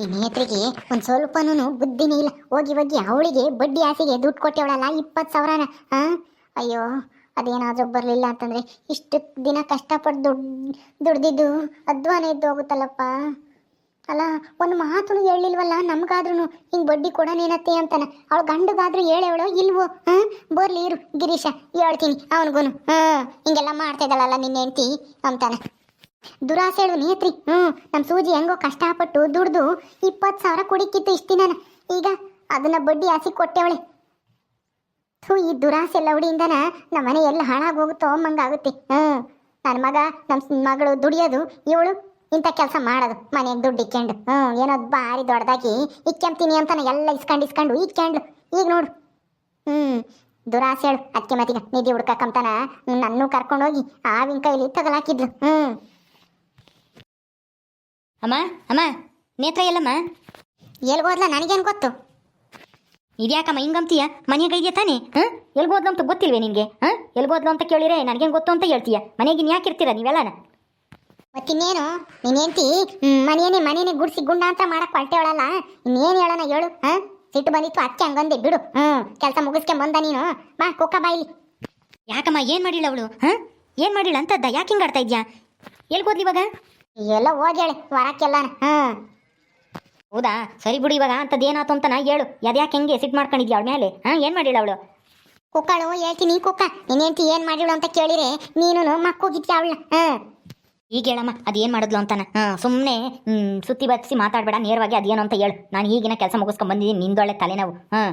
ಈ ನೇತ್ರಿಗೆ ಒಂದ್ ಸ್ವಲ್ಪನೂ ಬುದ್ಧಿನೇ ಇಲ್ಲ. ಹೋಗಿ ಹೋಗಿ ಅವಳಿಗೆ ಬಡ್ಡಿ ಆಸೆಗೆ ದುಡ್ಡು ಕೊಟ್ಟೆವಳಲ್ಲ, ಇಪ್ಪತ್ತು ಸಾವಿರನ, ಹಾ? ಅಯ್ಯೋ, ಅದೇನಾದ್ರೂ ಬರಲಿಲ್ಲ ಅಂತಂದ್ರೆ ಇಷ್ಟು ದಿನ ಕಷ್ಟಪಟ್ಟು ದುಡ್ಡು ದುಡ್ದಿದ್ದು ಅಧ್ವಾನ ಇದ್ದು ಹೋಗುತ್ತಲ್ಲಪ್ಪ. ಅಲ್ಲ, ಒಂದು ಮಾತು ಹೇಳಿಲ್ವಲ್ಲ ನಮ್ಗಾದ್ರೂ ಹಿಂಗೆ ಬಡ್ಡಿ ಕೊಡೋನೇನತ್ತೆ ಅಂತಾನೆ. ಅವಳು ಗಂಡಗಾದ್ರೂ ಹೇಳೇವಳು ಇಲ್ವೋ, ಹಾ? ಬರ್ಲಿ ಇರು, ಗಿರೀಶ, ಹೇಳ್ತೀನಿ ಅವನಿಗೂ ಹಾಂ? ಹಿಂಗೆಲ್ಲ ಮಾಡ್ತಾ ಇದ್ದಾಳಲ್ಲ ನಿನ್ನ ಹೆಂಡ್ತಿ ಅಂತಾನೆ. ದುರಾಸೆ ಹೇಳು ನೇತ್ರಿ ಹ್ಞೂ ನಮ್ಮ ಸೂಜಿ ಹೆಂಗೋ ಕಷ್ಟಪಟ್ಟು ದುಡ್ದು ಇಪ್ಪತ್ತು ಸಾವಿರ ಕುಡಿಕಿತ್ತು ಇಷ್ಟು ದಿನ ಈಗ ಅದನ್ನ ಬಡ್ಡಿ ಆಸಿ ಕೊಟ್ಟೆವಳೆ. ಥೂ, ಈ ದುರಾಸೆ ಲವಡಿಯಿಂದನ ನಮ್ಮ ಮನೆ ಎಲ್ಲ ಹಾಳಾಗೋಗುತ್ತೋ ಮಂಗಾಗುತ್ತೆ ಹ್ಞೂ ನನ್ನ ಮಗ ನಮ್ಮ ಮಗಳು ದುಡಿಯೋದು, ಇವಳು ಇಂಥ ಕೆಲಸ ಮಾಡೋದು, ಮನೆಗೆ ದುಡ್ಡು ಇಕ್ಕೊಂಡು ಹ್ಞೂ ಏನೋ ಭಾರಿ ದೊಡ್ಡದಾಗಿ ಇಕ್ಕೊಂತೀನಿ ಅಂತ ಎಲ್ಲ ಇಸ್ಕೊಂಡು ಇಸ್ಕೊಂಡು ಇಕ್ಕೊಂಡು ಈಗ ನೋಡು. ಹ್ಞೂ ದುರಾಸೆ ಹೇಳು ಅದಕ್ಕೆ ಮತ್ತೀಗ ನಿಧಿ ಹುಡ್ಕಕ್ಕಂತಾನ ನನ್ನೂ ಕರ್ಕೊಂಡೋಗಿ ಆವಿನ ಕೈಲಿ ತಗಲಾಕಿದ್ಲು. ಹ್ಞೂ ಅಮ್ಮ ಅಮ್ಮ ನೇತ್ರ ಎಲ್ಲಮ್ಮ? ಎಲ್ಗೋದ್ಲ ನನಗೇನು ಗೊತ್ತು? ಇದ್ಯಾಕಮ್ಮ ಹಿಂಗಂತೀಯ? ಮನೆಗೆ ಇದೆಯಾ ತಾನೇ? ಹಾಂ? ಎಲ್ಗೋದ್ಲು ಅಂತ ಗೊತ್ತಿಲ್ವೇ ನಿನಗೆ? ಹಾಂ? ಎಲ್ಗೋದ್ಲು ಅಂತ ಕೇಳಿರೆ ನನಗೇನು ಗೊತ್ತು ಅಂತ ಹೇಳ್ತೀಯ? ಮನೆಗೆ ಯಾಕೆ ಇರ್ತೀರ ನೀವೆಲ್ಲನ ಮತ್ತಿನ್ನೇನು? ನೀನೇಂತಿ ಮನೆಯೇ ಮನೇನೆ ಮನೇನೆ ಗುಡ್ಸಿ ಗುಂಡ ಅಂತ ಮಾಡಕ್ಕೆ ಹೊರಟೇವಳಲ್ಲ ಇನ್ನೇನು ಹೇಳೋಣ ಹೇಳು ಹಾಂ? ಸಿಟ್ಟು ಬಂದಿತ್ತು ಅಕ್ಕೆ ಹಂಗಂದೆ ಬಿಡು. ಹ್ಞೂ ಕೆಲಸ ಮುಗಿಸ್ಕೊಂಡ್ ಬಂದ ನೀನು. ಬಾ ಕುಕ್ಕ ಬಾಯಿಲಿ ಯಾಕಮ್ಮ ಏನು ಮಾಡಿಲ್ಲ ಅವಳು? ಹಾಂ? ಏನು ಮಾಡಿಲ್ಲ ಅಂತದ್ದ? ಯಾಕೆ ಹಿಂಗೆ ಆಡ್ತಾ ಇದ್ಯಾ ಎಲ್ಗೋದ್ಲಿ ಇವಾಗ? ಎಲ್ಲ ಹೇಳಿ ಹೊರಕ್ಕೆಲ್ಲ ಹ್ಮ್ ಹೌದಾ? ಸರಿ ಬಿಡು ಇವಾಗ ಅಂತದ್ದು ಏನಾಯ್ತು ಅಂತ ನಾ ಹೇಳು. ಯಾಕೆ ಹೆಂಗೆ ಸಿಟ್ ಮಾಡ್ಕೊಂಡಿದ್ಯಾ ಅವಳ ಮೇಲೆ ಹಾಂ ಏನು ಮಾಡಿಳು ಅವಳು? ಕುಕ್ಕಳು ಹೇಳ್ತೀನಿ ಕುಕ್ಕ. ನಿನ್ನೆಂತಿ ಏನು ಮಾಡಿಳು ಅಂತ ಕೇಳಿರೆ ನೀನು ಮಕ್ಕೋಗಿದ್ಯಾ ಅವಳ ಹಾಂ. ಈಗ ಹೇಳಮ್ಮ ಅದೇನು ಮಾಡಿದ್ಲು ಅಂತಾನೆ? ಹಾಂ ಸುಮ್ಮನೆ ಸುತ್ತಿ ಬತ್ತಿಸಿ ಮಾತಾಡಬೇಡ ನೇರವಾಗಿ ಅದೇನು ಅಂತ ಹೇಳು. ನಾನು ಈಗಿನ ಕೆಲಸ ಮುಗಿಸ್ಕೊಂಡ್ ಬಂದಿದ್ದೀನಿ ನಿಂದೊಳ್ಳೆ ತಲೆನೋವು. ಹಾಂ.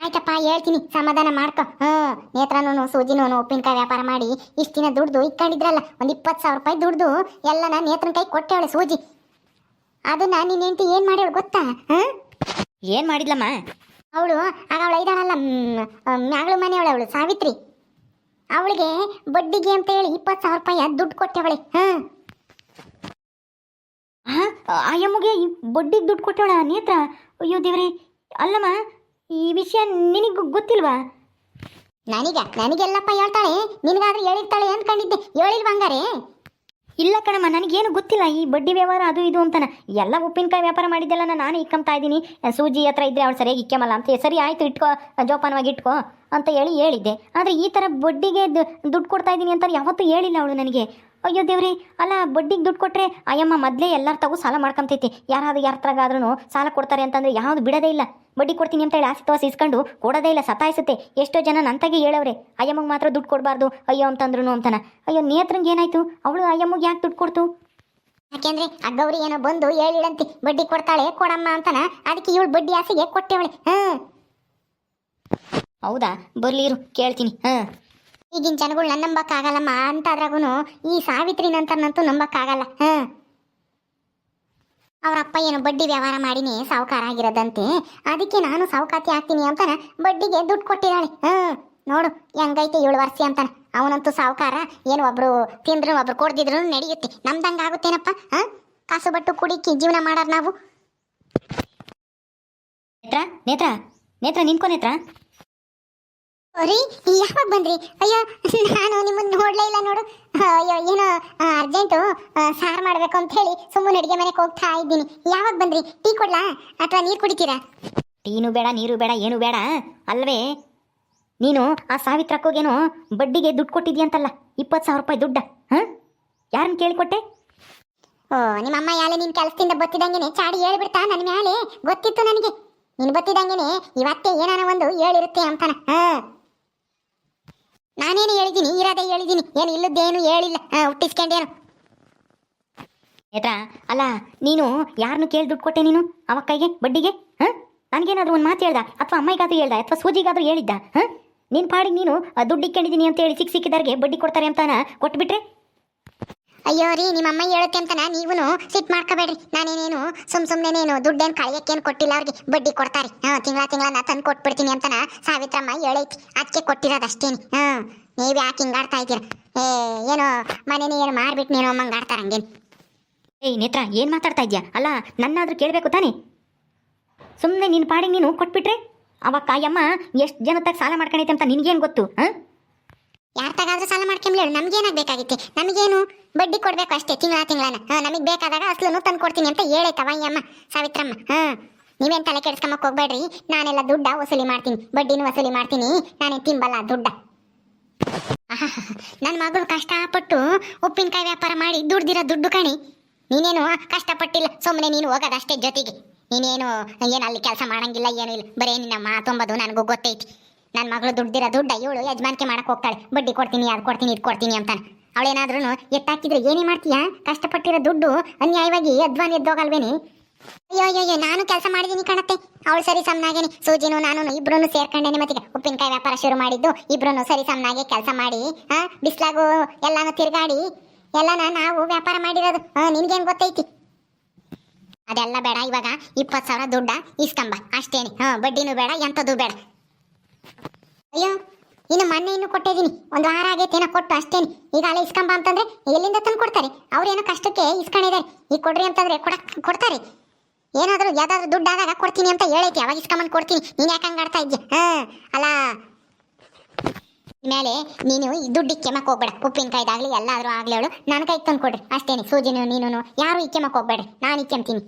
ಆಯ್ತಪ್ಪ ಹೇಳ್ತೀನಿ. ಸಮಾಧಾನ ಮಾಡ್ಕೊ. ಹ್ಮ್ ನೇತ್ರನೂ ಸೂಜಿನೂ ಉಪ್ಪಿನಕಾಯಿ ವ್ಯಾಪಾರ ಮಾಡಿ ಇಷ್ಟು ದಿನ ದುಡ್ದು ಇಟ್ಕೊಂಡಿದ್ರಲ್ಲ ಒಂದು ಇಪ್ಪತ್ತು ಸಾವಿರ ರೂಪಾಯಿ ದುಡ್ದು ಎಲ್ಲ ನಾ ನೇತ್ರನ ಕೈ ಕೊಟ್ಟೆವಳೆ ಸೂಜಿ. ಅದನ್ನ ನಿನ್ನ ಹೆಂಡತಿ ಏನು ಮಾಡ್ಯಾಳ ಗೊತ್ತಾ? ಹಾಂ ಏನು ಮಾಡಿದ್ಲಮ್ಮ? ಅವಳು ಆಗ ಅವಳು ಐದಾಳಲ್ಲ ಮ್ಯಾಗಳು ಮನೆಯವಳು ಅವಳು ಸಾವಿತ್ರಿ. ಅವಳಿಗೆ ಬಡ್ಡಿಗೆ ಅಂತ ಹೇಳಿ ಇಪ್ಪತ್ತು ಸಾವಿರ ರೂಪಾಯಿ ದುಡ್ಡು ಕೊಟ್ಟೆವಳೆ. ಹಾಂ ಹಾಂ ಅಯ್ಯಮ್ಮಗೆ ಈ ಬಡ್ಡಿಗೆ ದುಡ್ಡು ಕೊಟ್ಟವಳ ನೇತ್ರ? ಅಯ್ಯೋ ದೇವ್ರಿ ಅಲ್ಲಮ್ಮ ಈ ವಿಷಯ ನಿನಗೆ ಗೊತ್ತಿಲ್ವಾ? ನನಗ ನನಗೆಲ್ಲಪ್ಪ ಹೇಳ್ತಾಳೆ? ನಿನಗಾದ್ರೆ ಹೇಳಿರ್ತಾಳೆ ಅಂದ್ಕೊಂಡಿದ್ದೆ ಹೇಳಿಲ್ವ ಹಂಗಾರೆ? ಇಲ್ಲ ಕಣಮ್ಮ ನನಗೇನು ಗೊತ್ತಿಲ್ಲ. ಈ ಬಡ್ಡಿ ವ್ಯವಹಾರ ಅದು ಇದು ಅಂತನ. ಎಲ್ಲ ಉಪ್ಪಿನಕಾಯಿ ವ್ಯಾಪಾರ ಮಾಡಿದ್ದೆಲ್ಲ ನಾನು ಇಕ್ಕಂತಾ ಇದ್ದೀನಿ. ಸೂಜಿ ಹತ್ರ ಇದ್ದರೆ ಅವ್ಳು ಸರಿಯಾಗಿ ಇಕ್ಕಮಲ್ಲ ಅಂತ ಸರಿ ಆಯಿತು ಇಟ್ಕೋ ಜೋಪಾನವಾಗಿ ಇಟ್ಕೋ ಅಂತ ಹೇಳಿ ಹೇಳಿದ್ದೆ. ಆದರೆ ಈ ಥರ ಬಡ್ಡಿಗೆ ದುಡ್ಡು ಕೊಡ್ತಾ ಇದ್ದೀನಿ ಅಂತ ಯಾವತ್ತೂ ಹೇಳಿಲ್ಲ ಅವಳು ನನಗೆ. ಅಯ್ಯೋ ದೇವ್ರಿ, ಅಲ್ಲ ಬಡ್ಡಿಗೆ ದುಡ್ಡು ಕೊಟ್ಟರೆ ಅಯ್ಯಮ್ಮ ಮೊದಲೇ ಎಲ್ಲರ ತಗೋ ಸಾಲ ಮಾಡ್ಕೊಂತೈತಿ. ಯಾರಾದ್ರೂ ಯಾರ ಹತ್ರಗಾದ್ರೂ ಸಾಲ ಕೊಡ್ತಾರೆ ಅಂತಂದ್ರೆ ಯಾವುದು ಬಿಡೋದೇ ಇಲ್ಲ. ಬಡ್ಡಿ ಕೊಡ್ತೀನಿ ಅಂತ ಹೇಳಿ ಆಸೆ ಇಸ್ಕೊಂಡು ಕೊಡೋದೇ ಇಲ್ಲ, ಸತಾಯಿಸುತ್ತೆ. ಎಷ್ಟೋ ಜನ ನಂತಾಗೆ ಹೇಳವ್ರೆ, ಅಯ್ಯಮ್ಮಗೆ ಮಾತ್ರ ದುಡ್ಡು ಕೊಡಬಾರ್ದು, ಅಯ್ಯೋ ಅಂತಂದ್ರು ಅಂತಾನ. ಅಯ್ಯೋ ನೇತ್ರಂಗೆ ಏನಾಯ್ತು? ಅವಳು ಅಯ್ಯಮ್ಮಗೆ ಯಾಕೆ ದುಡ್ಡು ಕೊಡ್ತು? ಯಾಕೆಂದ್ರೆ ಗೌರಿ ಏನೋ ಬಂದು ಹೇಳಿಳಂತೆ, ಬಡ್ಡಿ ಕೊಡ್ತಾಳೆ, ಕೊಡಮ್ಮ ಅಂತಾನೆ. ಅದಕ್ಕೆ ಇವಳು ಬಡ್ಡಿ ಆಸೆಗೆ ಕೊಟ್ಟೆವಳೆ. ಹಾಂ. ಹೌದಾ? ಬರ್ಲಿರು ಕೇಳ್ತೀನಿ. ಹಾಂ. ಈಗಿನ ಜನಗಳು ನನ್ನ ನಂಬಕ್ಕಾಗಲ್ಲಮ್ಮ ಅಂತಾದ್ರಾಗೂ ಈ ಸಾವಿತ್ರಿ ನಂತರನಂತೂ ನಂಬಕ್ಕಾಗಲ್ಲ ಅವ್ರ ಅಪ್ಪ ಏನು ಬಡ್ಡಿ ವ್ಯವಹಾರ ಮಾಡಿನೇ ಸಾವುಕಾರ ಆಗಿರೋದಂತೆ ಅದಕ್ಕೆ ನಾನು ಸಾವುಕಾತಿ ಆಗ್ತೀನಿ ಅಂತಾನ ಬಡ್ಡಿಗೆ ದುಡ್ಡು ಕೊಟ್ಟಿದ್ದಾಳೆ, ಹಾ. ನೋಡು, ಹೆಂಗೈತೆ ಏಳು ವರ್ಷ ಅಂತಾನ. ಅವನಂತೂ ಸಾವುಕಾರ, ಏನು ಒಬ್ರು ತಿಂದ್ರು ಒಬ್ರು ಕೊಡ್ದಿದ್ರು ನಡೆಯುತ್ತೆ. ನಮ್ದಂಗ ಆಗುತ್ತೇನಪ್ಪ, ಹಾ? ಕಾಸು ಬಟ್ಟು ಕುಡಿಕಿ ಜೀವನ ಮಾಡಾರ ನಾವು. ನೇತ್ರ ನೇತ್ರ ನೇತ್ರ ನಿಂತ್ಕೊ ನೇತ್ರ. ರೀ ಯಾವಾಗ ಬಂದ್ರಿ? ಅಯ್ಯೋ ನಾನು ನಿಮ್ಮನ್ನ ನೋಡ್ಲೇ ಇಲ್ಲ ನೋಡು. ಅಯ್ಯೋ ಏನೋ ಅರ್ಜೆಂಟು ಸಾರು ಮಾಡ್ಬೇಕು ಅಂತ ಹೇಳಿ ಸುಮ್ಮನೆ ಅಡುಗೆ ಮನೆಗೆ ಹೋಗ್ತಾ ಇದ್ದೀನಿ. ಯಾವಾಗ ಬಂದ್ರಿ? ಟೀ ಕೊಡ್ಲಾ? ಅಥವಾ ನೀರು ಕುಡಿತೀರಾ? ಟೀನು ಬೇಡ ನೀರು ಬೇಡ ಏನು ಬೇಡ ಅಲ್ವೇ? ನೀನು ಆ ಸಾವಿತ್ರಕ್ಕೋಗೇನೋ ಬಡ್ಡಿಗೆ ದುಡ್ಡು ಕೊಟ್ಟಿದ್ಯಂತಲ್ಲ ಇಪ್ಪತ್ತು ಸಾವಿರ ರೂಪಾಯಿ ದುಡ್ಡ ಹಾಂ? ಯಾರನ್ನ ಕೇಳಿಕೊಟ್ಟೆ? ಓ ನಿಮ್ಮಮ್ಮ ಯಾಲೆ ನಿನ್ ಕೆಲಸದಿಂದ ಬತ್ತಿದಂಗೆನೆ ಚಾಡಿ ಹೇಳ್ಬಿಡ್ತಾ ನನ್ನ ಮ್ಯಾಲೆ? ಗೊತ್ತಿತ್ತು ನನಗೆ. ನೀನು ಬತ್ತಿದಂಗೆನೆ ಇವತ್ತೇ ಏನಾನ ಒಂದು ಹೇಳಿರುತ್ತೆ ಅಂತಾನ ಹಾ? ನಾನೇನು ಹೇಳಿದ್ದೀನಿ? ಇರೋದೇ ಹೇಳಿದ್ದೀನಿ. ಏನು ಇಲ್ಲದ್ದೇನು ಹೇಳಿಲ್ಲ. ಹುಟ್ಟಿಸ್ಕೊಂಡೇನು. ನೇತ್ರ ಅಲ್ಲ, ನೀನು ಯಾರನ್ನು ಕೇಳಿ ದುಡ್ಡು ಕೊಟ್ಟೆ ನೀನು? ಅವ ಕೈಗೆ? ಬಡ್ಡಿಗೆ? ಹಾಂ? ನನಗೇನಾದರೂ ಒಂದು ಮಾತು ಹೇಳ್ದ? ಅಥವಾ ಅಮ್ಮಾಯಿಗಾದ್ರೂ ಹೇಳ್ದ? ಅಥವಾ ಸೂಜಿಗಾದ್ರೂ ಹೇಳಿದ್ದ? ಹಾಂ? ನಿನ್ನ ಪಾಡಿಗೆ ನೀನು ದುಡ್ಡು ಇಕ್ಕೊಂಡಿದ್ದೀನಿ ಅಂತ ಹೇಳಿ ಸಿಕ್ಕ ಸಿಕ್ಕಿದಾರಿಗೆ ಬಡ್ಡಿ ಕೊಡ್ತಾರೆ ಅಂತಾನ ಕೊಟ್ಬಿಟ್ರೆ? ಅಯ್ಯೋ ರೀ, ನಿಮ್ಮ ಅಮ್ಮ ಹೇಳುತ್ತೆ ಅಂತನ ನೀವೂ ಸಿಟ್ ಮಾಡ್ಕೋಬೇಡ್ರಿ. ನಾನೇನೇನು ಸುಮ್ ಸುಮ್ನೆನೇನು ದುಡ್ಡೇನು ಕಳೆಯಕ್ಕೇನು ಕೊಟ್ಟಿಲ್ಲ ಅವ್ರಿಗೆ, ಬಡ್ಡಿ ಕೊಡ್ತಾರೆ. ಹಾಂ, ತಿಂಗಳ ತಿಂಗಳ ನಾ ತಂದು ಕೊಟ್ಬಿಡ್ತೀನಿ ಅಂತನ ಸಾವಿತ್ರಮ್ಮ ಹೇಳೈತಿ. ಅದಕ್ಕೆ ಕೊಟ್ಟಿರೋದು ಅಷ್ಟೇನಿ. ಹಾಂ, ನೀವು ಯಾಕೆ ಹಿಂಗಾಡ್ತಾ ಇದ್ದೀರ? ಏ, ಏನೋ ಮನೇನೇ ಏನು ಮಾರ್ಬಿಟ್ನೇನೋ ಮಂಗಾಡ್ತಾರ ಹಂಗೇನು. ಏಯ್, ನೇತ್ರ, ಏನು ಮಾತಾಡ್ತಾ ಇದೆಯಾ? ಅಲ್ಲ, ನನ್ನಾದರೂ ಕೇಳಬೇಕು ತಾನೇ? ಸುಮ್ಮನೆ ನಿನ್ನ ಪಾಡಿಗೆ ನೀನು ಕೊಟ್ಬಿಟ್ರೆ ಅವಾಗ ಕಾಯಮ್ಮ ಎಷ್ಟು ಜನತ್ತಾಗ ಸಾಲ ಮಾಡ್ಕೊಂಡೈತೆ ಅಂತ ನಿನಗೇನು ಗೊತ್ತು, ಹಾಂ? ಯಾರ ತಗಾದ್ರೂ ಸಾಲ ಮಾಡ್ಕೊಂಬ್ಲೇಳು ನಮ್ಗೇನಾಗಬೇಕಾಗಿತ್ತೆ? ನಮಗೇನು ಬಡ್ಡಿ ಕೊಡ್ಬೇಕು ಅಷ್ಟೇ, ತಿಂಗಳ ತಿಂಗಳನ. ಹಾಂ, ನಮಗೆ ಬೇಕಾದಾಗ ಅಸ್ಲೂ ತಂದು ಕೊಡ್ತೀನಿ ಅಂತ ಹೇಳೈತವ ಸಾವಿತ್ರಮ್ಮ. ಹಾಂ, ನೀವೇನು ತಲೆ ಕೆಡ್ಸ್ಕೊಂಬಕ್ ಹೋಗ್ಬೇಡ್ರಿ. ನಾನೆಲ್ಲ ದುಡ್ಡ ವಸೂಲಿ ಮಾಡ್ತೀನಿ, ಬಡ್ಡಿನ ವಸೂಲಿ ಮಾಡ್ತೀನಿ. ನಾನೇ ತಿಂಬಲ್ಲ ದುಡ್ಡ. ನನ್ನ ಮಗಳು ಕಷ್ಟಪಟ್ಟು ಉಪ್ಪಿನಕಾಯಿ ವ್ಯಾಪಾರ ಮಾಡಿ ದುಡ್ದಿರೋ ದುಡ್ಡು ಕಣಿ. ನೀನೇನು ಕಷ್ಟಪಟ್ಟಿಲ್ಲ ಸುಮ್ಮನೆ ನೀನು ಹೋಗೋದಷ್ಟೇ ಜೊತೆಗೆ. ನೀನೇನು, ಏನು ಅಲ್ಲಿ ಕೆಲಸ ಮಾಡಂಗಿಲ್ಲ, ಏನೂ ಇಲ್ಲ. ಬರೀ ನಿನ್ನ ಮಾತೊಂಬದು ನನಗೂ ಗೊತ್ತೈತಿ. ನನ್ನ ಮಗಳು ದುಡ್ಡಿರೋ ದುಡ್ಡ ಇವಳು ಯಜಮಾನಿಕೆ ಮಾಡಕ್ಕೆ ಹೋಗ್ತಾಳೆ. ಬಡ್ಡಿ ಕೊಡ್ತೀನಿ, ಅದು ಕೊಡ್ತೀನಿ, ಇದು ಕೊಡ್ತೀನಿ ಅಂತಾನೆ. ಅವಳೇನಾದ್ರೂ ಎತ್ತಾಕಿದ್ರೆ ಏನೇ ಮಾಡ್ತೀಯಾ? ಕಷ್ಟಪಟ್ಟಿರೋ ದುಡ್ಡು ಅನ್ಯಾಯವಾಗಿ ಅಧ್ವಾನ ಎದ್ದೋಗಲ್ವೇನಿ? ಅಯ್ಯೋ ಅಯ್ಯೋ ನಾನು ಕೆಲಸ ಮಾಡಿದ್ದೀನಿ ಕಾಣತ್ತೆ ಅವಳು ಸರಿ ಸಮನಾಗೇನಿ ಸೂಜಿನೂ ನಾನು ಇಬ್ರು ಸೇರ್ಕೊಂಡೇನೆ ಮತ್ತೀಗ ಉಪ್ಪಿನಕಾಯಿ ವ್ಯಾಪಾರ ಶುರು ಮಾಡಿದ್ದು ಇಬ್ರು ಸರಿ ಸಮನಾಗೆ ಕೆಲಸ ಮಾಡಿ ಹಾ ಬಿಸ್ಲಾಗು ಎಲ್ಲಾನು ತಿರುಗಾಡಿ ಎಲ್ಲಾನ ನಾವು ವ್ಯಾಪಾರ ಮಾಡಿರೋದು ನಿನ್ಗೇನ್ ಗೊತ್ತೈತಿ ಅದೆಲ್ಲ ಬೇಡ ಇವಾಗ ಇಪ್ಪತ್ತು ಸಾವಿರ ದುಡ್ಡ ಇಸ್ಕಂಬ ಅಷ್ಟೇನೆ ಹಾಂ ಬಡ್ಡಿನೂ ಬೇಡ ಎಂಥದ್ದು ಬೇಡ ಅಯ್ಯೋ, ಇನ್ನು ಮೊನ್ನೆ ಇನ್ನು ಕೊಟ್ಟಿದ್ದೀನಿ. ಒಂದು ವಾರ ಏನೋ ಕೊಟ್ಟು ಅಷ್ಟೇನು. ಈಗ ಅಲ್ಲೇ ಇಸ್ಕಂಬ ಅಂತಂದ್ರೆ ಎಲ್ಲಿಂದ ತಂದು ಕೊಡ್ತಾರೆ? ಅವ್ರೇನೋ ಕಷ್ಟಕ್ಕೆ ಇಸ್ಕೊಂಡಿದ್ದಾರೆ. ಈಗ ಕೊಡ್ರಿ ಅಂತಂದ್ರೆ ಕೊಡ ಕೊಡ್ತಾರೆ. ಏನಾದರೂ ಯಾವ್ದಾದ್ರು ದುಡ್ಡು ಆದಾಗ ಕೊಡ್ತೀನಿ ಅಂತ ಹೇಳೈತಿ. ಅವಾಗ ಇಸ್ಕೊಂಬಂದು ಕೊಡ್ತೀನಿ. ನೀನು ಯಾಕೆ ಹಂಗೆ ಆಡ್ತಾ ಇದ್ಯಾ? ಹಾಂ, ಅಲ್ಲ. ಮೇಲೆ ನೀನು ಈ ದುಡ್ಡು ಇಕ್ಕೆಮಕ್ಕೆ ಹೋಗ್ಬೇಡ. ಉಪ್ಪಿನಕಾಯ್ದಾಗಲಿ ಎಲ್ಲಾದರೂ ಆಗಲಿ ಅವಳು. ನನ್ನ ಕೈ ತಂದು ಕೊಡ್ರಿ ಅಷ್ಟೇನೆ. ಸೂಜಿನೂ ನೀನು ಯಾರು ಇಕ್ಕೆಮಕ್ಕೆ ಹೋಗ್ಬೇಡ್ರಿ. ನಾನು ಇಕ್ಕೆಂತೀನಿ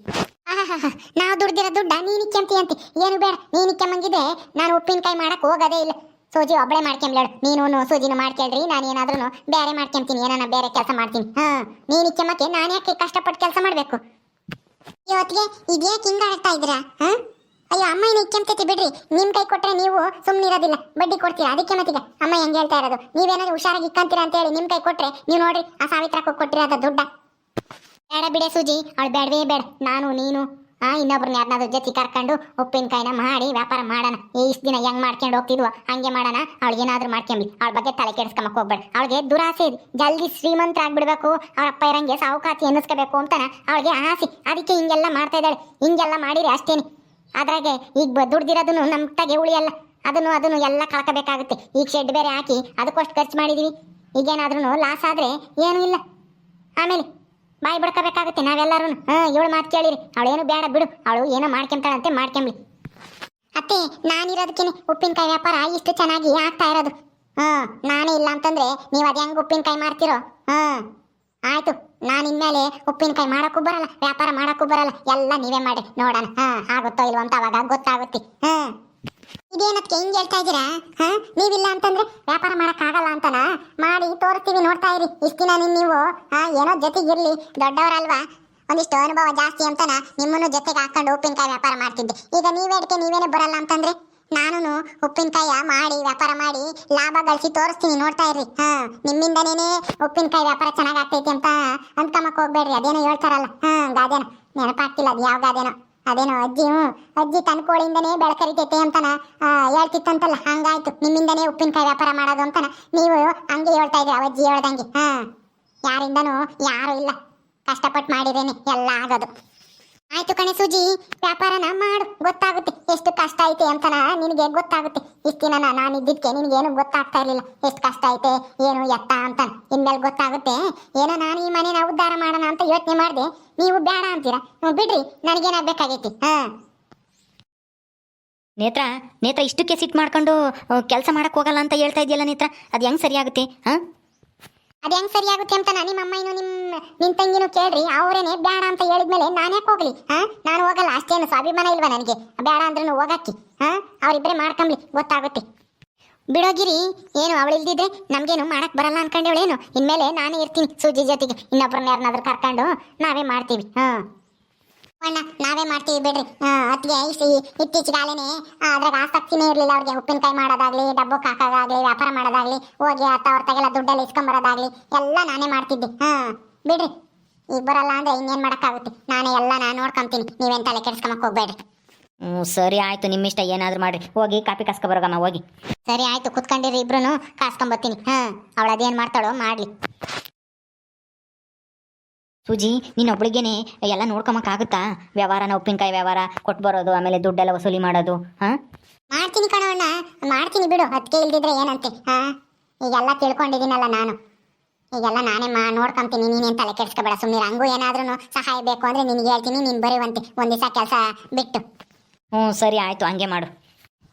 ನಾವು ದುಡ್ದಿರೋ ದುಡ್ಡ ನೀನು ಕೆಂತಿ ಅಂತ. ಏನು ಬೇಡ, ನೀನು ಕೆಮ್ಮಂಗಿದೆ ನಾನು ಉಪ್ಪಿನಕಾಯಿ ಮಾಡಕ್ ಹೋಗೋದೇ ಇಲ್ಲ. ಸೂಜಿ ಒಬ್ಬಳೆ ಮಾಡ್ಕೊಂಬ್ಲೇಳು ನೀನು ಸೂಜಿನು ಮಾಡ್ಕೇಳ್ರಿ, ನಾನು ಏನಾದ್ರೂ ಬೇರೆ ಮಾಡ್ಕೊಂತೀನಿ, ಏನಾನ ಬೇರೆ ಕೆಲಸ ಮಾಡ್ತೀನಿ. ಹಾ, ನೀನು ಕೆಮ್ಮಕ್ಕೆ ನಾನು ಯಾಕೆ ಕಷ್ಟಪಟ್ಟು ಕೆಲಸ ಮಾಡಬೇಕು? ಇವತ್ತಿಗೆ ಇದ್ಯಾಕೆ ಕಿಂಗಾಡ್ತಾ ಆಡ್ತಾ ಇದ್ದೀರಾ? ಅಯ್ಯೋ, ಅಮ್ಮ ಏನು ಇಕ್ಕೆಂತೈತಿ ಬಿಡ್ರಿ. ನಿಮ್ಮ ಕೈ ಕೊಟ್ರೆ ನೀವು ಸುಮ್ಮನಿರೋದಿಲ್ಲ ಬಡ್ಡಿ ಕೊಡ್ತೀರಾ? ಅದಕ್ಕೆ ಮತ್ತೀಗ. ಅಮ್ಮ ಹೆಂಗೆ ಹೇಳ್ತಾ ಇರೋದು? ನೀವೇನಾದ್ರೂ ಹುಷಾರಾಗಿ ಇಕ್ಕಂತೀರಾ ಅಂತ ಹೇಳಿ ನಿಮ್ ಕೈ ಕೊಟ್ರೆ, ನೀವು ನೋಡ್ರಿ, ಆ ಸಾವಿತ್ರಕ್ಕೂ ಕೊಟ್ಟಿರೋದ ದುಡ್ಡ. ಬೇಡ ಬಿಡೆ ಸೂಜಿ, ಅವಳು ಬೇಡವೇ ಬೇಡ, ನಾನು, ನೀನು. ಆ, ಇನ್ನೊಬ್ರನ್ನ ಯಾರನ್ನಾದ್ರೂ ಜೊತೆ ಕರ್ಕೊಂಡು ಉಪ್ಪಿನಕಾಯಿನ ಮಾಡಿ ವ್ಯಾಪಾರ ಮಾಡೋಣ. ಇಷ್ಟು ದಿನ ಹೆಂಗೆ ಮಾಡ್ಕೊಂಡು ಹೋಗ್ತಿದ್ವೋ, ಹಂಗೆ ಮಾಡೋಣ. ಅವಳಿಗೆ ಏನಾದರೂ ಮಾಡ್ಕೊಂಬಿ ಅವಳ ಬಗ್ಗೆ ತಲೆ ಕೆಡಿಸ್ಕೊಂಬಕ್ಕೆ ಹೋಗ್ಬೇಡ. ಅವಳಿಗೆ ದುರಾಸೆ ಇದೆ. ಜಲ್ದಿ ಶ್ರೀಮಂತ ಆಗ್ಬಿಡ್ಬೇಕು. ಅವ್ರ ಅಪ್ಪ ಇರಂಗೆ ಸಾವುಕಾತಿ ಎನ್ನಿಸ್ಕೋಬೇಕು ಅಂತಾನ ಅವಳಿಗೆ ಆಸೆ. ಅದಕ್ಕೆ ಹಿಂಗೆಲ್ಲ ಮಾಡ್ತಾ ಇದ್ದಾಳೆ. ಹಿಂಗೆಲ್ಲ ಮಾಡಿರಿ ಅಷ್ಟೇನೆ. ಅದ್ರಾಗೆ ಈಗ ದುಡ್ದಿರೋದನ್ನು ನಮ್ಮ ತಗೆ ಉಳಿಯಲ್ಲ. ಅದನ್ನು ಅದನ್ನು ಎಲ್ಲ ಕಳ್ಕೋಬೇಕಾಗುತ್ತೆ. ಈಗ ಶೆಡ್ ಬೇರೆ ಹಾಕಿ ಅದಕ್ಕಷ್ಟು ಖರ್ಚು ಮಾಡಿದೀವಿ. ಈಗೇನಾದ್ರೂ ಲಾಸ್ ಆದ್ರೆ ಏನೂ ಇಲ್ಲ. ಆಮೇಲೆ ಬಾಯಿ ಬಿಡ್ಕೋಬೇಕಾಗುತ್ತೆ ನಾವೆಲ್ಲರೂ ಹಾ ಇವಳು ಮಾತು ಕೇಳಿರಿ. ಅವಳೇನು ಬೇಡ ಬಿಡು. ಅವಳು ಏನೋ ಮಾಡ್ಕೊಂತಾಳಂತೆ ಮಾಡ್ಕೊಂಬ್ಲಿ ಅತ್ತೆ, ನಾನಿರೋದಕ್ಕೇನೆ ಉಪ್ಪಿನಕಾಯಿ ವ್ಯಾಪಾರ ಇಷ್ಟು ಚೆನ್ನಾಗಿ ಆಗ್ತಾ ಇರೋದು. ಹಾಂ, ನಾನೇ ಇಲ್ಲ ಅಂತಂದ್ರೆ ನೀವು ಅದು ಹೆಂಗೆ ಉಪ್ಪಿನಕಾಯಿ ಮಾಡ್ತಿರೋ ಹಾಂ. ಆಯ್ತು ನಾನು ಇನ್ಮೇಲೆ ಉಪ್ಪಿನಕಾಯಿ ಮಾಡೋಕ್ಕೂ ಬರಲ್ಲ, ವ್ಯಾಪಾರ ಮಾಡೋಕ್ಕೂ ಬರಲ್ಲ. ಎಲ್ಲ ನೀವೇ ಮಾಡಿ, ನೋಡೋಣ. ಹಾಂ, ಆಗುತ್ತೋ ಇಲ್ವಂತ ಅವಾಗ ಗೊತ್ತಾಗುತ್ತೆ. ಹಾ. ಇದೇನಕ್ಕೆ ಹಿಂಗ್ ಹೇಳ್ತಾ ಇದ್ದೀರಾ? ಹಾ? ನೀವಿಲ್ಲ ಅಂತಂದ್ರೆ ವ್ಯಾಪಾರ ಮಾಡಕ್ ಆಗಲ್ಲ ಅಂತನಾ? ಮಾಡಿ ತೋರಿಸ್ತೀವಿ, ನೋಡ್ತಾ ಇರಿ. ಇಷ್ಟ ದಿನ ನಿಮ್ ನೀವು ಏನೋ ಜೊತೆಗಿರ್ಲಿ, ದೊಡ್ಡವರಲ್ವಾ? ಒಂದಿಷ್ಟು ಅನುಭವ ಜಾಸ್ತಿ ಅಂತನ? ನಿಮ್ಮನ್ನು ಜೊತೆಗೆ ಹಾಕೊಂಡು ಉಪ್ಪಿನಕಾಯಿ ವ್ಯಾಪಾರ ಮಾಡ್ತಿದ್ದೆ. ಈಗ ನೀವೇಡಿಕೆ ನೀವೇನೆ ಬರಲ್ಲ ಅಂತಂದ್ರೆ? ನಾನು ಉಪ್ಪಿನಕಾಯ ಮಾಡಿ, ವ್ಯಾಪಾರ ಮಾಡಿ, ಲಾಭ ಗಳಿಸಿ ತೋರಿಸ್ತೀನಿ, ನೋಡ್ತಾ ಇರ್ರಿ. ಹಾ, ನಿಮ್ಮಿಂದನೇನೆ ಉಪ್ಪಿನಕಾಯಿ ವ್ಯಾಪಾರ ಚೆನ್ನಾಗಿ ಆಗ್ತೈತಿ ಅಂತ ಅಂದ್ಕೊಂಬಕ್ ಹೋಗ್ಬೇಡ್ರಿ. ಅದೇನೋ ಹೇಳ್ತಾರಲ್ಲ. ಹಾ ಗಾದೇನೋ ನೆನಪಾಗ್ತಿಲ್ಲ, ಅದು ಯಾವ ಗಾದೇನೋ ಅದೇನೋ ಅಜ್ಜಿ ಹ್ಞೂ ಅಜ್ಜಿ ತನ್ನ ಕೋಳಿಯಿಂದನೇ ಬೆಳಕರಿತೈತೆ ಅಂತನ ಹೇಳ್ತಿತ್ತಂತಲ್ಲ, ಹಂಗಾಯ್ತು, ನಿಮ್ಮಿಂದನೇ ಉಪ್ಪಿನಕಾಯಿ ವ್ಯಾಪಾರ ಮಾಡೋದು ಅಂತನ. ನೀವು ಹಂಗೆ ಹೇಳ್ತಾ ಇದ್ರಿ ಅಜ್ಜಿ ಹೇಳ್ದಂಗೆ. ಹಾ, ಯಾರಿಂದನೂ ಯಾರೂ ಇಲ್ಲ. ಕಷ್ಟಪಟ್ಟು ಮಾಡಿರೇನೆ ಎಲ್ಲ ಆಗೋದು. ಆಯ್ತು ಕಣೆ ಸೂಜಿ, ವ್ಯಾಪಾರನ ಮಾಡು. ಗೊತ್ತಾಗುತ್ತೆ ಎಷ್ಟು ಕಷ್ಟ ಐತೆ ಅಂತನ ನಿನಗೆ ಗೊತ್ತಾಗುತ್ತೆ. ಇಷ್ಟು ದಿನ ನಾನು ಇದ್ದಿದ್ಕೆ ನಿನಗೇನು ಗೊತ್ತಾಗ್ತಾ ಇರಲಿಲ್ಲ. ಎಷ್ಟು ಕಷ್ಟ ಐತೆ, ಏನು ಎತ್ತ ಅಂತ ಇನ್ಮೇಲೆ ಗೊತ್ತಾಗುತ್ತೆ, ಏನೋ ನಾನು ಈ ಮನೇನ ಉದ್ಧಾರ ಮಾಡೋಣ ಅಂತ ಯೋಚನೆ ಮಾಡಿದೆ. ನೀವು ಬೇಡ ಅಂತೀರಾ? ಬಿಡ್ರಿ ನನಗೇನಾಗಬೇಕಾಗೈತಿ ಹಾ. ನೇತ್ರ ನೇತ್ರ ಇಷ್ಟಕ್ಕೆ ಸಿಟ್ಟು ಮಾಡ್ಕೊಂಡು ಕೆಲಸ ಮಾಡಕ್ ಹೋಗಲ್ಲ ಅಂತ ಹೇಳ್ತಾ ಇದೆಯಲ್ಲ ನೇತ್ರ? ಅದು ಹೆಂಗ್ ಸರಿಯಾಗುತ್ತೆ, ಹಾ? ಅದ್ ಹೆಂಗ್ ಸರಿ ಆಗುತ್ತೆ ಅಂತ ನಿಮ್ಮ ಅಮ್ಮನೂ ನಿಮ್, ನಿನ್ ತಂಗಿನೂ ಕೇಳ್ರಿ, ಅವರೇನೆ ಬೇಡ ಅಂತ ಹೇಳಿದ್ಮೇಲೆ ನಾನು ಯಾಕೆ ಹೋಗ್ಲಿ, ಹಾ? ನಾನು ಹೋಗಲ್ಲ, ಅಷ್ಟೇನು ಸ್ವಾಭಿಮಾನ ಇಲ್ವಾ ನನಗೆ? ಬೇಡ ಅಂದ್ರೂ ಹೋಗಕ್ಕಿ ಹಾ? ಅವರಿಬ್ಬರೇ ಮಾಡ್ಕೊಂಬ್ಲಿ, ಗೊತ್ತಾಗುತ್ತೆ. ಬಿಡೋಗಿರಿ, ಏನು ಅವಳು ಇಲ್ದಿದ್ರೆ ನಮ್ಗೇನು ಮಾಡಕ್ ಬರಲ್ಲ ಅನ್ಕೊಂಡೇವಳೇನು ಇನ್ಮೇಲೆ ನಾನೇ ಇರ್ತೀನಿ ಸೂಜಿ ಜೊತೆಗೆ ಇನ್ನೊಬ್ಬರನ್ನ ಯಾರನ್ನಾದ್ರೂ ಕರ್ಕೊಂಡು ನಾವೇ ಮಾಡ್ತೀವಿ, ಹಾ? ಅಣ್ಣ ನಾವೇ ಮಾಡ್ತೀವಿ ಬಿಡ್ರಿ. ಅತ್ತಿಗೆ ಐಸಿ ಇತ್ತೀಚೆಗೆ ಅದ್ರಾಗ ಆಸಕ್ತಿನೇ ಇರಲಿಲ್ಲ ಅವ್ರಿಗೆ. ಉಪ್ಪಿನಕಾಯಿ ಮಾಡೋದಾಗ್ಲಿ ಡಬ್ಬಕ್ಕೆ ಹಾಕೋದಾಗ್ಲಿ ವ್ಯಾಪಾರ ಮಾಡೋದಾಗ್ಲಿ ಹೋಗಿ ಅತ್ತ ಅವ್ರ ತಗೆಲ್ಲ ದುಡ್ಡಲ್ಲಿ ಇಸ್ಕೊಂಬರೋದಾಗ್ಲಿ ಎಲ್ಲ ನಾನೇ ಮಾಡ್ತಿದ್ದೆ. ಹಾ ಬಿಡ್ರಿ. ಈಗ ಬರಲ್ಲ ಅಂದ್ರೆ ಇನ್ನೇನ್ ಮಾಡಕ್ಕಾಗುತ್ತೆ? ನಾನೇ ಎಲ್ಲ ನಾನು ನೋಡ್ಕೊಂತೀನಿ. ನೀವೇನು ತಲೆ ಕೆಡ್ಸ್ಕೊಂಬಕ್ ಹೋಗ್ಬೇಡ್ರಿ. ಹ್ಞೂ ಸರಿ ಆಯ್ತು ನಿಮ್ಮಿಷ್ಟ ಏನಾದರೂ ಮಾಡ್ರಿ. ಹೋಗಿ ಕಾಪಿ ಕಾಸ್ಕೊಬರೋಗಮ್ಮ ಹೋಗಿ. ಸರಿ ಆಯ್ತು ಕುತ್ಕೊಂಡಿರಿ ಇಬ್ರು ಕಾಸ್ಕೊಂಬತ್ತೀನಿ. ಹಾಂ ಅವಳು ಅದೇನು ಮಾಡ್ತಾಳೋ ಮಾಡ್ಲಿ. ಸೂಜಿ ನೀನು ಒಬ್ಳಿಗೇನೆ ಎಲ್ಲ ನೋಡ್ಕೊಂಬಕ್ಕಾಗುತ್ತಾ ವ್ಯವಹಾರನ ಉಪ್ಪಿನಕಾಯಿ ವ್ಯವಹಾರ ಕೊಟ್ಟು ಬರೋದು ಆಮೇಲೆ ದುಡ್ಡೆಲ್ಲ ವಸೂಲಿ ಮಾಡೋದು ಹಾಂ? ಮಾಡ್ತೀನಿ ಕಣವಣ್ಣ ಮಾಡ್ತೀನಿ ಬಿಡು ಅದಕ್ಕೆ ಇಲ್ದಿದ್ರೆ ಏನಂತೆ ಹಾಂ? ಈಗೆಲ್ಲ ತಿಳ್ಕೊಂಡಿದ್ದೀನಲ್ಲ ನಾನು. ಈಗೆಲ್ಲ ನಾನೇ ಮಾ ನೋಡ್ಕೊಂತೀನಿ ನೀನೇನು ತಲೆ ಕೆಡ್ಸ್ಕೊಬೇಡ ಸುಮ್ಮನೆ ಹಂಗೂ ಏನಾದ್ರೂ ಸಹಾಯ ಬೇಕು ಅಂದರೆ ನಿನಗೆ ಹೇಳ್ತೀನಿ ನೀನು ಬರೀವಂತೆ ಒಂದು ದಿವಸ ಕೆಲಸ ಬಿಟ್ಟು. ಹ್ಞೂ ಸರಿ ಆಯಿತು ಹಂಗೆ ಮಾಡು.